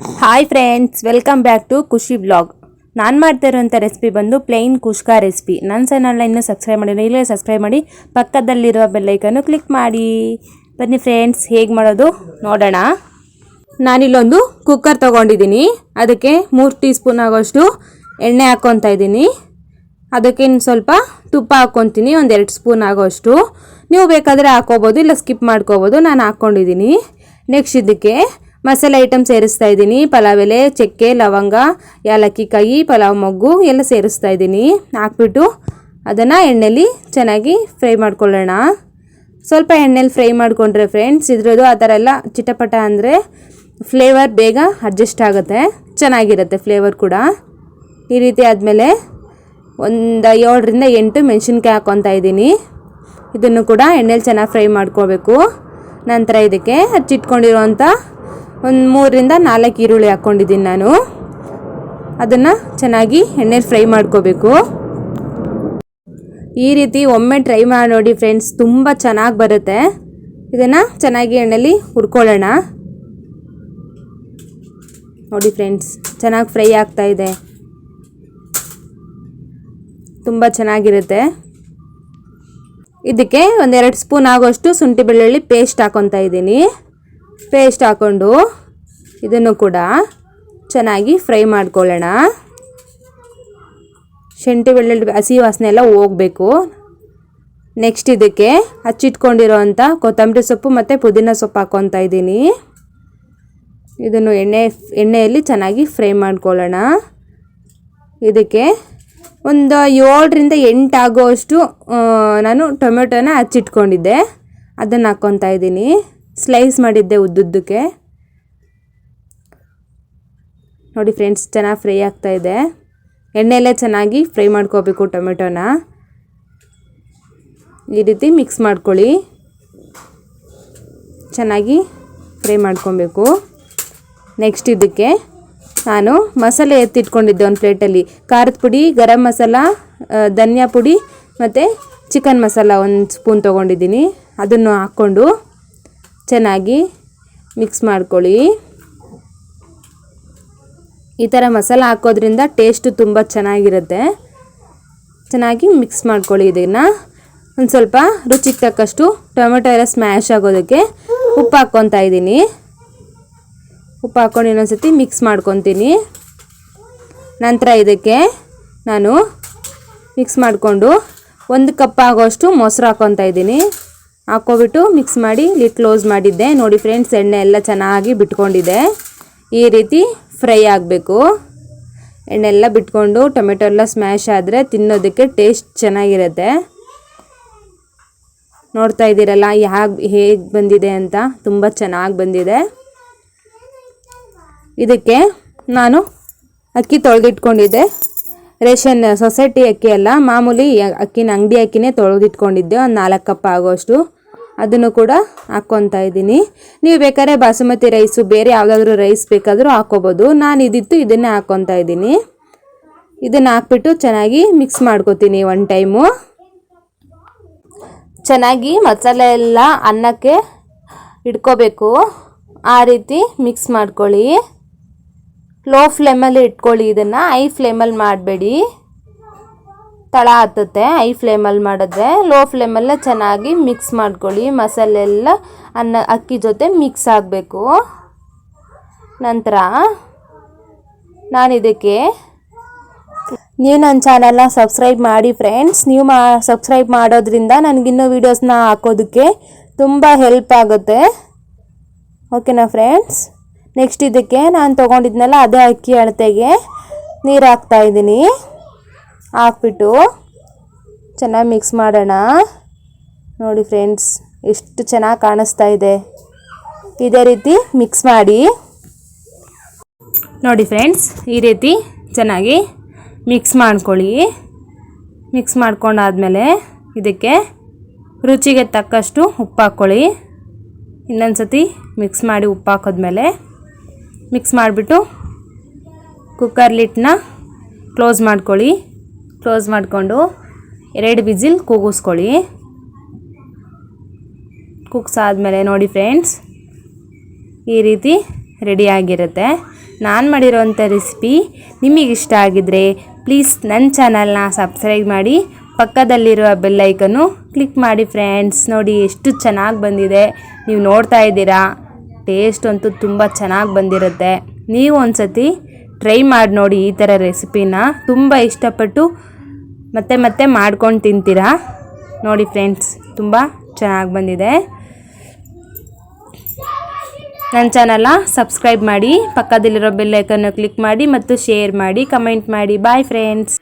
Hi friends welcome back to Khushi blog ನಾನು ಮಾಡ್ತಾ ಇರೋಂಥ ರೆಸಿಪಿ ಬಂದು ಪ್ಲೈನ್ ಕುಷ್ಕಾ ರೆಸಿಪಿ ನನ್ನ ಚಾನಲ್ನ ಇನ್ನೂ ಸಬ್ಸ್ಕ್ರೈಬ್ ಮಾಡಿ ಇಲ್ಲೇ ಸಬ್ಸ್ಕ್ರೈಬ್ ಮಾಡಿ, ಪಕ್ಕದಲ್ಲಿರುವ ಬೆಲ್ಲೈಕನ್ನು ಕ್ಲಿಕ್ ಮಾಡಿ. ಬನ್ನಿ ಫ್ರೆಂಡ್ಸ್ ಹೇಗೆ ಮಾಡೋದು? ನೋಡೋಣ. ನಾನಿಲ್ಲೊಂದು ಕುಕ್ಕರ್ ತೊಗೊಂಡಿದ್ದೀನಿ. ಅದಕ್ಕೆ ಮೂರು ಟೀ ಸ್ಪೂನ್ ಆಗೋಷ್ಟು ಎಣ್ಣೆ ಹಾಕ್ಕೊತಾ ಇದ್ದೀನಿ. ಅದಕ್ಕೆ ಇನ್ನು ಸ್ವಲ್ಪ ತುಪ್ಪ ಹಾಕ್ಕೊತೀನಿ, ಒಂದು ಎರಡು ಸ್ಪೂನ್ ಆಗೋಷ್ಟು. ನೀವು ಬೇಕಾದರೆ ಹಾಕ್ಕೋಬೋದು, ಇಲ್ಲ ಸ್ಕಿಪ್ ಮಾಡ್ಕೋಬೋದು, ನಾನು ಹಾಕ್ಕೊಂಡಿದ್ದೀನಿ. ನೆಕ್ಸ್ಟ್ ಇದಕ್ಕೆ ಮಸಾಲೆ ಐಟಮ್ ಸೇರಿಸ್ತಾ ಇದ್ದೀನಿ. ಪಲಾವ್ ಎಲೆ, ಚಕ್ಕೆ, ಲವಂಗ ಏಲಕ್ಕಿ ಕಾಯಿ, ಪಲಾವ್ ಮೊಗ್ಗು ಎಲ್ಲ ಸೇರಿಸ್ತಾ ಇದ್ದೀನಿ. ಹಾಕ್ಬಿಟ್ಟು ಅದನ್ನು ಎಣ್ಣೆಲಿ ಚೆನ್ನಾಗಿ ಫ್ರೈ ಮಾಡ್ಕೊಳ್ಳೋಣ. ಸ್ವಲ್ಪ ಎಣ್ಣೆಲಿ ಫ್ರೈ ಮಾಡಿಕೊಂಡ್ರೆ ಫ್ರೆಂಡ್ಸ್ ಇದ್ರದ್ದು ಆ ಥರ ಎಲ್ಲ ಚಿಟಪಟ ಅಂದರೆ ಫ್ಲೇವರ್ ಬೇಗ ಅಡ್ಜಸ್ಟ್ ಆಗುತ್ತೆ. ಚೆನ್ನಾಗಿರುತ್ತೆ ಫ್ಲೇವರ್ ಕೂಡ. ಈ ರೀತಿ ಆದಮೇಲೆ ಒಂದು ಏಳರಿಂದ ಎಂಟು ಮೆಣಸಿನ್ಕಾಯಿ ಹಾಕ್ಕೊತಾ ಇದ್ದೀನಿ. ಇದನ್ನು ಕೂಡ ಎಣ್ಣೆಲಿ ಚೆನ್ನಾಗಿ ಫ್ರೈ ಮಾಡ್ಕೋಬೇಕು. ನಂತರ ಇದಕ್ಕೆ ಹಚ್ಚಿಟ್ಕೊಂಡಿರೋಂಥ ಒಂದು ಮೂರರಿಂದ ನಾಲ್ಕು ಈರುಳ್ಳಿ ಹಾಕ್ಕೊಂಡಿದ್ದೀನಿ ನಾನು. ಅದನ್ನು ಚೆನ್ನಾಗಿ ಎಣ್ಣೆಲಿ ಫ್ರೈ ಮಾಡ್ಕೋಬೇಕು. ಈ ರೀತಿ ಒಮ್ಮೆ ಟ್ರೈ ಮಾಡಿ ನೋಡಿ ಫ್ರೆಂಡ್ಸ್, ತುಂಬ ಚೆನ್ನಾಗಿ ಬರುತ್ತೆ. ಇದನ್ನು ಚೆನ್ನಾಗಿ ಎಣ್ಣೆಲಿ ಹುರ್ಕೊಳ್ಳೋಣ. ನೋಡಿ ಫ್ರೆಂಡ್ಸ್, ಚೆನ್ನಾಗಿ ಫ್ರೈ ಆಗ್ತಾ ಇದೆ. ತುಂಬ ಚೆನ್ನಾಗಿರುತ್ತೆ. ಇದಕ್ಕೆ ಒಂದೆರಡು ಸ್ಪೂನ್ ಆಗೋಷ್ಟು ಶುಂಠಿ ಬೆಳ್ಳುಳ್ಳಿ ಪೇಸ್ಟ್ ಹಾಕೊತಾ ಇದ್ದೀನಿ. ಪೇಸ್ಟ್ ಹಾಕ್ಕೊಂಡು ಇದನ್ನು ಕೂಡ ಚೆನ್ನಾಗಿ ಫ್ರೈ ಮಾಡ್ಕೊಳ್ಳೋಣ. ಶುಂಠಿ, ಬೆಳ್ಳುಳ್ಳಿ, ಹಸಿ ವಾಸನೆ ಎಲ್ಲ ಹೋಗಬೇಕು. ನೆಕ್ಸ್ಟ್ ಇದಕ್ಕೆ ಹಚ್ಚಿಟ್ಕೊಂಡಿರೋ ಅಂಥ ಕೊತ್ತಂಬರಿ ಸೊಪ್ಪು ಮತ್ತು ಪುದೀನ ಸೊಪ್ಪು ಹಾಕ್ಕೊತಾ ಇದ್ದೀನಿ. ಇದನ್ನು ಎಣ್ಣೆ, ಎಣ್ಣೆಯಲ್ಲಿ ಚೆನ್ನಾಗಿ ಫ್ರೈ ಮಾಡ್ಕೊಳ್ಳೋಣ. ಇದಕ್ಕೆ ಒಂದು ಏಳರಿಂದ ಎಂಟು ಆಗೋವಷ್ಟು ನಾನು ಟೊಮೆಟೊನ ಹಚ್ಚಿಟ್ಕೊಂಡಿದ್ದೆ. ಅದನ್ನು ಹಾಕ್ಕೊತಾ ಇದ್ದೀನಿ. ಸ್ಲೈಸ್ ಮಾಡಿದ್ದೆ ಉದ್ದುದ್ದಕ್ಕೆ. ನೋಡಿ ಫ್ರೆಂಡ್ಸ್, ಚೆನ್ನಾಗಿ ಫ್ರೈ ಆಗ್ತಾ ಇದೆ. ಎಣ್ಣೆಯಲ್ಲೇ ಚೆನ್ನಾಗಿ ಫ್ರೈ ಮಾಡ್ಕೋಬೇಕು ಟೊಮೆಟೊನ. ಈ ರೀತಿ ಮಿಕ್ಸ್ ಮಾಡ್ಕೊಳ್ಳಿ. ಚೆನ್ನಾಗಿ ಫ್ರೈ ಮಾಡ್ಕೊಬೇಕು. ನೆಕ್ಸ್ಟ್ ಇದಕ್ಕೆ ನಾನು ಮಸಾಲೆ ಎತ್ತಿಟ್ಕೊಂಡಿದ್ದೆ ಒಂದು ಪ್ಲೇಟಲ್ಲಿ. ಖಾರದ ಪುಡಿ, ಗರಂ ಮಸಾಲ ಧನಿಯಾ ಪುಡಿ ಮತ್ತು ಚಿಕನ್ ಮಸಾಲ ಒಂದು ಸ್ಪೂನ್ ತೊಗೊಂಡಿದ್ದೀನಿ. ಅದನ್ನು ಹಾಕ್ಕೊಂಡು ಚೆನ್ನಾಗಿ ಮಿಕ್ಸ್ ಮಾಡ್ಕೊಳ್ಳಿ. ಈ ಥರ ಮಸಾಲ ಹಾಕೋದ್ರಿಂದ ಟೇಸ್ಟು ತುಂಬ ಚೆನ್ನಾಗಿರುತ್ತೆ. ಚೆನ್ನಾಗಿ ಮಿಕ್ಸ್ ಮಾಡ್ಕೊಳ್ಳಿ ಇದನ್ನು. ಒಂದು ಸ್ವಲ್ಪ ರುಚಿಗೆ ತಕ್ಕಷ್ಟು ಟೊಮೆಟೊ ಎಲ್ಲ ಸ್ಮ್ಯಾಶ್ ಆಗೋದಕ್ಕೆ ಉಪ್ಪು ಹಾಕ್ಕೊತಾ ಇದ್ದೀನಿ. ಉಪ್ಪು ಹಾಕ್ಕೊಂಡು ಇನ್ನೊಂದ್ಸತಿ ಮಿಕ್ಸ್ ಮಾಡ್ಕೊತೀನಿ. ನಂತರ ಇದಕ್ಕೆ ನಾನು ಮಿಕ್ಸ್ ಮಾಡಿಕೊಂಡು ಒಂದು ಕಪ್ ಆಗೋಷ್ಟು ಮೊಸರು ಹಾಕ್ಕೊತಾ ಇದ್ದೀನಿ. ಹಾಕ್ಕೊಬಿಟ್ಟು ಮಿಕ್ಸ್ ಮಾಡಿ ಲಿಟ್ ಕ್ಲೋಸ್ ಮಾಡಿದ್ದೆ. ನೋಡಿ ಫ್ರೆಂಡ್ಸ್ ಎಣ್ಣೆ ಎಲ್ಲ ಚೆನ್ನಾಗಿ ಬಿಟ್ಕೊಂಡಿದೆ. ಈ ರೀತಿ ಫ್ರೈ ಆಗಬೇಕು. ಎಣ್ಣೆ ಎಲ್ಲ ಬಿಟ್ಕೊಂಡು ಟೊಮೆಟೊ ಎಲ್ಲ ಸ್ಮ್ಯಾಶ್ ಆದರೆ ತಿನ್ನೋದಕ್ಕೆ ಟೇಸ್ಟ್ ಚೆನ್ನಾಗಿರುತ್ತೆ. ನೋಡ್ತಾ ಇದ್ದೀರಲ್ಲ ಯಾಕೆ ಹೇಗೆ ಬಂದಿದೆ ಅಂತ? ತುಂಬ ಚೆನ್ನಾಗಿ ಬಂದಿದೆ. ಇದಕ್ಕೆ ನಾನು ಅಕ್ಕಿ ತೊಳೆದಿಟ್ಕೊಂಡಿದ್ದೆ. ರೇಷನ್, ಸೊಸೈಟಿ ಅಕ್ಕಿ ಅಲ್ಲ, ಮಾಮೂಲಿ ಅಕ್ಕಿನ ಅಂಗಡಿ ಅಕ್ಕಿನೇ ತೊಳೆದಿಟ್ಕೊಂಡಿದ್ದೆ. ಒಂದು ನಾಲ್ಕು ಕಪ್ ಆಗೋಷ್ಟು. ಅದನ್ನು ಕೂಡ ಹಾಕ್ಕೊತಾ ಇದ್ದೀನಿ. ನೀವು ಬೇಕಾದ್ರೆ ಬಾಸುಮತಿ ರೈಸು ಬೇರೆ ಯಾವುದಾದ್ರೂ ರೈಸ್ ಬೇಕಾದರೂ ಹಾಕ್ಕೋಬೋದು. ನಾನು ಇದಿತ್ತು, ಇದನ್ನೇ ಹಾಕ್ಕೊತಾ ಇದ್ದೀನಿ. ಇದನ್ನು ಹಾಕ್ಬಿಟ್ಟು ಚೆನ್ನಾಗಿ ಮಿಕ್ಸ್ ಮಾಡ್ಕೋತೀನಿ ಒನ್ ಟೈಮು ಚೆನ್ನಾಗಿ ಮಸಾಲೆ ಎಲ್ಲ ಅನ್ನಕ್ಕೆ ಇಟ್ಕೋಬೇಕು. ಆ ರೀತಿ ಮಿಕ್ಸ್ ಮಾಡ್ಕೊಳ್ಳಿ. ಲೋ ಫ್ಲೇಮಲ್ಲಿ ಇಟ್ಕೊಳ್ಳಿ, ಇದನ್ನು. ಐ ಫ್ಲೇಮಲ್ಲಿ ಮಾಡಬೇಡಿ. ತಳ ಹತ್ತುತ್ತೆ ಐ ಫ್ಲೇಮಲ್ಲಿ ಮಾಡಿದ್ರೆ ಲೋ ಫ್ಲೇಮಲ್ಲೇ ಚೆನ್ನಾಗಿ ಮಿಕ್ಸ್ ಮಾಡ್ಕೊಳ್ಳಿ ಮಸಾಲೆ ಎಲ್ಲ ಅನ್ನ, ಅಕ್ಕಿ ಜೊತೆ ಮಿಕ್ಸ್ ಆಗಬೇಕು. ನಂತರ ನಾನು ಇದಕ್ಕೆ ನೀವು ನನ್ನ ಚಾನಲ್ನ ಸಬ್ಸ್ಕ್ರೈಬ್ ಮಾಡಿ ಫ್ರೆಂಡ್ಸ್. ನೀವು ಮಾ, ಸಬ್ಸ್ಕ್ರೈಬ್ ಮಾಡೋದ್ರಿಂದ ನನಗಿನ್ನೂ ವೀಡಿಯೋಸ್ನ ಹಾಕೋದಕ್ಕೆ ತುಂಬ ಹೆಲ್ಪ್ ಆಗುತ್ತೆ. ಓಕೆನಾ ಫ್ರೆಂಡ್ಸ್? ನೆಕ್ಸ್ಟ್ ಇದಕ್ಕೆ ನಾನು ತೊಗೊಂಡಿದ್ನಲ್ಲ ಅದೇ ಅಕ್ಕಿ ಅಳತೆಗೆ ನೀರು ಹಾಕ್ತಾಯಿದ್ದೀನಿ ಹಾಕ್ಬಿಟ್ಟು ಚೆನ್ನಾಗಿ ಮಿಕ್ಸ್ ಮಾಡೋಣ. ನೋಡಿ ಫ್ರೆಂಡ್ಸ್ ಎಷ್ಟು ಚೆನ್ನಾಗಿ ಕಾಣಿಸ್ತಾ ಇದೆ. ಇದೇ ರೀತಿ ಮಿಕ್ಸ್ ಮಾಡಿ. ನೋಡಿ ಫ್ರೆಂಡ್ಸ್ ಈ ರೀತಿ ಚೆನ್ನಾಗಿ ಮಿಕ್ಸ್ ಮಾಡ್ಕೊಳ್ಳಿ. ಮಿಕ್ಸ್ ಮಾಡ್ಕೊಂಡಾದ್ಮೇಲೆ ಇದಕ್ಕೆ ರುಚಿಗೆ ತಕ್ಕಷ್ಟು ಉಪ್ಪು ಹಾಕ್ಕೊಳ್ಳಿ. ಇನ್ನೊಂದು ಸತಿ ಮಿಕ್ಸ್ ಮಾಡಿ ಉಪ್ಪು ಹಾಕಿದ್ಮೇಲೆ ಮಿಕ್ಸ್ ಮಾಡಿಬಿಟ್ಟು ಕುಕ್ಕರ್ ಲಿಟ್ನ ಕ್ಲೋಸ್ ಮಾಡ್ಕೊಳ್ಳಿ. ಕ್ಲೋಸ್ ಮಾಡಿಕೊಂಡು ಎರಡು ವಿಸಿಲ್ ಕೂಗಿಸ್ಕೊಳ್ಳಿ. ಕುಕ್ಸ್ ಆದಮೇಲೆ ನೋಡಿ ಫ್ರೆಂಡ್ಸ್, ಈ ರೀತಿ ರೆಡಿಯಾಗಿರುತ್ತೆ ನಾನು ಮಾಡಿರೋವಂಥ ರೆಸಿಪಿ ನಿಮಗೆ ಇಷ್ಟ ಆಗಿದ್ರೆ ಪ್ಲೀಸ್ ನನ್ನ ಚಾನಲ್ನ ಸಬ್ಸ್ಕ್ರೈಬ್ ಮಾಡಿ, ಪಕ್ಕದಲ್ಲಿರುವ ಬೆಲ್ಲೈಕನ್ನು ಕ್ಲಿಕ್ ಮಾಡಿ ಫ್ರೆಂಡ್ಸ್. ನೋಡಿ ಎಷ್ಟು ಚೆನ್ನಾಗಿ ಬಂದಿದೆ. ನೀವು ನೋಡ್ತಾ ಇದ್ದೀರಾ? ಟೇಸ್ಟ್ ಅಂತೂ ತುಂಬ ಚೆನ್ನಾಗಿ ಬಂದಿರುತ್ತೆ. ನೀವು ಒಂದು ಸತಿ ಟ್ರೈ ಮಾಡಿ ನೋಡಿ ಈ ಥರ ರೆಸಿಪಿನ. ತುಂಬ ಇಷ್ಟಪಟ್ಟು ಮತ್ತೆ ಮತ್ತೆ ಮಾಡ್ಕೊಂಡು ತಿಂತೀರಾ? ನೋಡಿ ಫ್ರೆಂಡ್ಸ್, ತುಂಬ ಚೆನ್ನಾಗಿ ಬಂದಿದೆ. ನನ್ನ ಚಾನಲ್ನ ಸಬ್ಸ್ಕ್ರೈಬ್ ಮಾಡಿ, ಪಕ್ಕದಲ್ಲಿರೋ ಬೆಲ್ಲೈಕನ್ನು ಕ್ಲಿಕ್ ಮಾಡಿ ಮತ್ತು ಶೇರ್ ಮಾಡಿ, ಕಮೆಂಟ್ ಮಾಡಿ. Bye friends.